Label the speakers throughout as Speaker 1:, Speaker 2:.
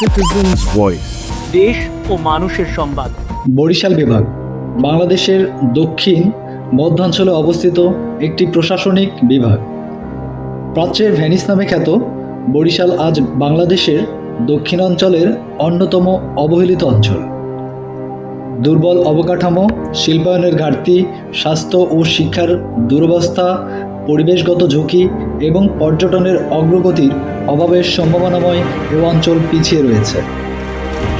Speaker 1: citizen's voice.
Speaker 2: দেশ ও মানুষের সংবাদ।
Speaker 3: বরিশাল বিভাগ বাংলাদেশের দক্ষিণ মধ্যাঞ্চলে অবস্থিত একটি প্রশাসনিক বিভাগ। প্রাচ্যের ভেনিস নামে খ্যাত বরিশাল আজ বাংলাদেশের দক্ষিণাঞ্চলের অন্যতম অবহেলিত অঞ্চল। দুর্বল অবকাঠামো শিল্পায়নের ঘাটতি স্বাস্থ্য ও শিক্ষার দুরবস্থা পরিবেশগত ঝুঁকি এবং পর্যটনের অগ্রগতির অভাবের সম্ভাবনাময় এ অঞ্চল পিছিয়ে রয়েছে।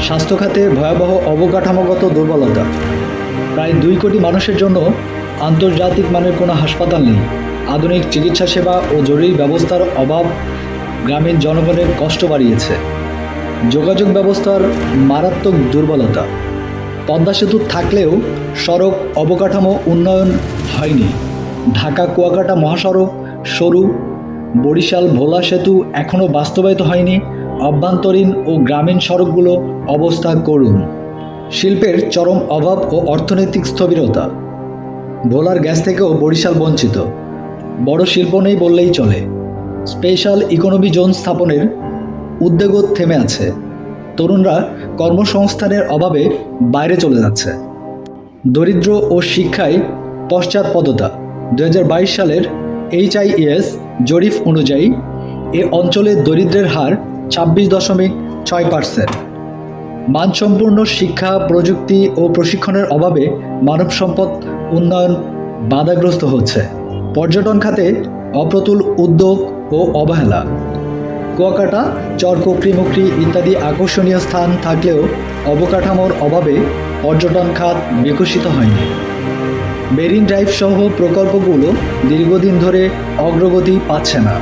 Speaker 3: স্বাস্থ্য খাতে ভয়াবহ অবকাঠামোগত দুর্বলতা। প্রায় দুই কোটি মানুষের জন্য আন্তর্জাতিক মানের কোনো হাসপাতাল নেই। আধুনিক চিকিৎসা সেবা ও জরুরি ব্যবস্থার অভাব গ্রামীণ জনগণের কষ্ট বাড়িয়েছে। যোগাযোগ ব্যবস্থার মারাত্মক দুর্বলতা। পদ্মা সেতু থাকলেও সড়ক অবকাঠামো উন্নয়ন হয়নি। ঢাকা কুয়াকাটা মহাসড়ক সরু বরিশাল ভোলা সেতু এখনও বাস্তবায়িত হয়নি। অভ্যন্তরীণ ও গ্রামীণ সড়কগুলো অবস্থা করুন। শিল্পের চরম অভাব ও অর্থনৈতিক স্থবিরতা। ভোলার গ্যাস থেকেও বরিশাল বঞ্চিত। বড় শিল্প নেই বললেই চলে। স্পেশাল ইকোনমি জোন স্থাপনের উদ্যোগও থেমে আছে। তরুণরা কর্মসংস্থানের অভাবে বাইরে চলে যাচ্ছে। দরিদ্র ও শিক্ষায় পশ্চাৎপদতা। দু হাজার বাইশ সালের এইচআইএস জরিপ অনুযায়ী এ অঞ্চলে দরিদ্রের হার ছাব্বিশ দশমিক ছয় পার্সেন্ট। মানসম্পন্ন শিক্ষা, প্রযুক্তি ও প্রশিক্ষণের অভাবে মানব সম্পদ উন্নয়ন বাধাগ্রস্ত হচ্ছে। পর্যটন খাতে অপ্রতুল উদ্যোগ ও অবহেলা। কুয়াকাটা চরকক্রিমুকরি ইত্যাদি আকর্ষণীয় স্থান থাকলেও অবকাঠামোর অভাবে পর্যটন খাত বিকশিত হয়নি। বেরিন ড্রাইভ সহ প্রকল্পগুলো দীর্ঘদিন ধরে অগ্রগতি পাচ্ছে না।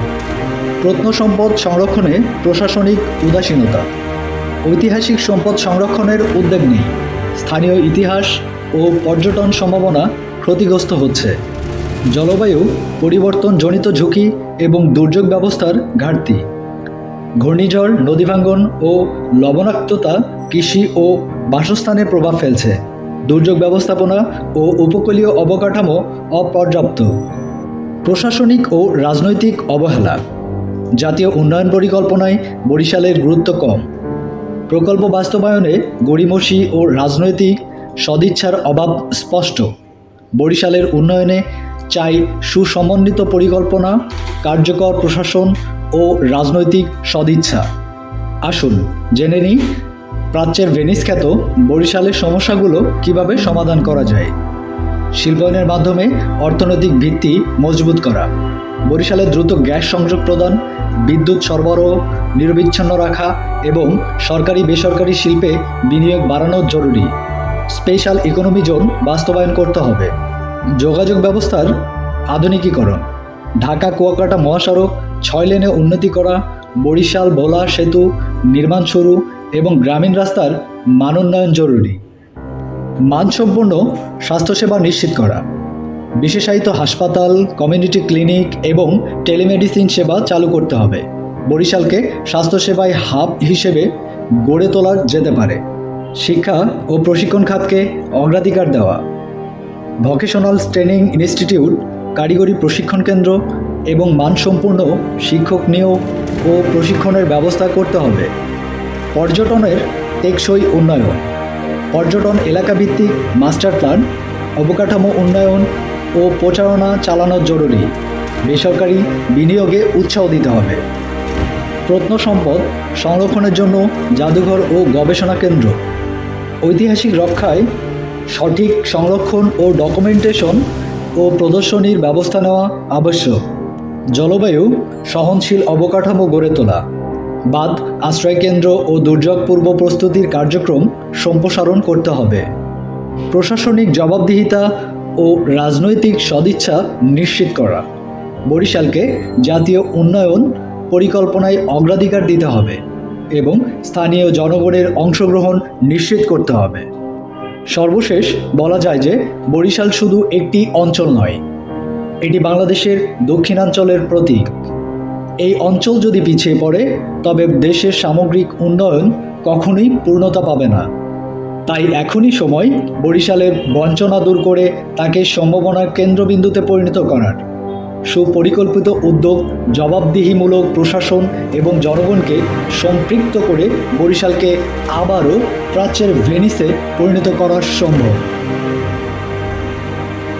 Speaker 3: প্রত্নসম্পদ সংরক্ষণে প্রশাসনিক উদাসীনতা, ঐতিহাসিক সম্পদ সংরক্ষণের উদ্যোগ নেই স্থানীয় ইতিহাস ও পর্যটন সম্ভাবনা ক্ষতিগ্রস্ত হচ্ছে। জলবায়ু পরিবর্তনজনিত ঝুঁকি এবং দুর্যোগ ব্যবস্থার ঘাটতি, ঘূর্ণিঝড় নদী ভাঙ্গন ও লবণাক্ততা কৃষি ও বাসস্থানে প্রভাব ফেলছে। দুর্যোগ ব্যবস্থাপনা ও উপকূলীয় অবকাঠামো অপর্যাপ্ত। প্রশাসনিক ও রাজনৈতিক অবহেলা। জাতীয় উন্নয়ন পরিকল্পনায় বরিশালের গুরুত্ব কম। প্রকল্প বাস্তবায়নে গড়িমসি ও রাজনৈতিক সদিচ্ছার অভাব স্পষ্ট। বরিশালের উন্নয়নে চাই সুসমন্বিত পরিকল্পনা, কার্যকর প্রশাসন ও রাজনৈতিক সদিচ্ছা। আসুন জেনে নিই প্রাচ্যের ভেনিস খ্যাত বরিশালের সমস্যাগুলো কীভাবে সমাধান করা যায়? শিল্পায়নের মাধ্যমে অর্থনৈতিক ভিত্তি মজবুত করা, বরিশালে দ্রুত গ্যাস সংযোগ প্রদান, বিদ্যুৎ সরবরাহ নিরবিচ্ছিন্ন রাখা এবং সরকারি বেসরকারি শিল্পে বিনিয়োগ বাড়ানো জরুরি। স্পেশাল ইকোনমি জোন বাস্তবায়ন করতে হবে। যোগাযোগ ব্যবস্থার আধুনিকীকরণ, ঢাকা কুয়াকাটা মহাসড়ক ছয় লেনে উন্নতি করা, বরিশাল ভোলা সেতু নির্মাণ শুরু এবং গ্রামীণ রাস্তার মানোন্নয়ন জরুরি। মানসম্পন্ন স্বাস্থ্যসেবা নিশ্চিত করা। বিশেষায়িত হাসপাতাল, কমিউনিটি ক্লিনিক এবং টেলিমেডিসিন সেবা চালু করতে হবে। বরিশালকে স্বাস্থ্যসেবায় হাব হিসেবে গড়ে তোলা যেতে পারে। শিক্ষা ও প্রশিক্ষণ খাতকে অগ্রাধিকার দেওয়া। ভকেশনাল ট্রেনিং ইনস্টিটিউট, কারিগরি প্রশিক্ষণ কেন্দ্র এবং মানসম্পন্ন শিক্ষক নিয়োগ ও প্রশিক্ষণের ব্যবস্থা করতে হবে। পর্যটনের টেকসই উন্নয়ন, পর্যটন এলাকাভিত্তিক মাস্টার প্ল্যান, অবকাঠামো উন্নয়ন ও প্রচারণা চালানো জরুরি। বেসরকারি বিনিয়োগে উৎসাহ দিতে হবে। প্রত্নসম্পদ সংরক্ষণের জন্য জাদুঘর ও গবেষণা কেন্দ্র। ঐতিহাসিক রক্ষায় সঠিক সংরক্ষণ ও ডকুমেন্টেশন ও প্রদর্শনীর ব্যবস্থা নেওয়া আবশ্যক। জলবায়ু সহনশীল অবকাঠামো গড়ে তোলা। বাঁধ আশ্রয়কেন্দ্র ও দুর্যোগ পূর্ব প্রস্তুতির কার্যক্রম সম্প্রসারণ করতে হবে। প্রশাসনিক জবাবদিহিতা ও রাজনৈতিক সদিচ্ছা নিশ্চিত করা। বরিশালকে জাতীয় উন্নয়ন পরিকল্পনায় অগ্রাধিকার দিতে হবে এবং স্থানীয় জনগণের অংশগ্রহণ নিশ্চিত করতে হবে। সর্বশেষ বলা যায় যে বরিশাল শুধু একটি অঞ্চল নয়, এটি বাংলাদেশের দক্ষিণাঞ্চলের প্রতীক। এই অঞ্চল যদি পিছিয়ে পড়ে, তবে দেশের সামগ্রিক উন্নয়ন কখনোই পূর্ণতা পাবে না। তাই এখনই সময় বরিশালের বঞ্চনা দূর করে তাকে সম্ভাবনার কেন্দ্রবিন্দুতে পরিণত করার। সুপরিকল্পিত উদ্যোগ, জবাবদিহিমূলক প্রশাসন এবং জনগণকে সম্পৃক্ত করে বরিশালকে আবারও প্রাচ্যের ভেনিসে পরিণত করা সম্ভব।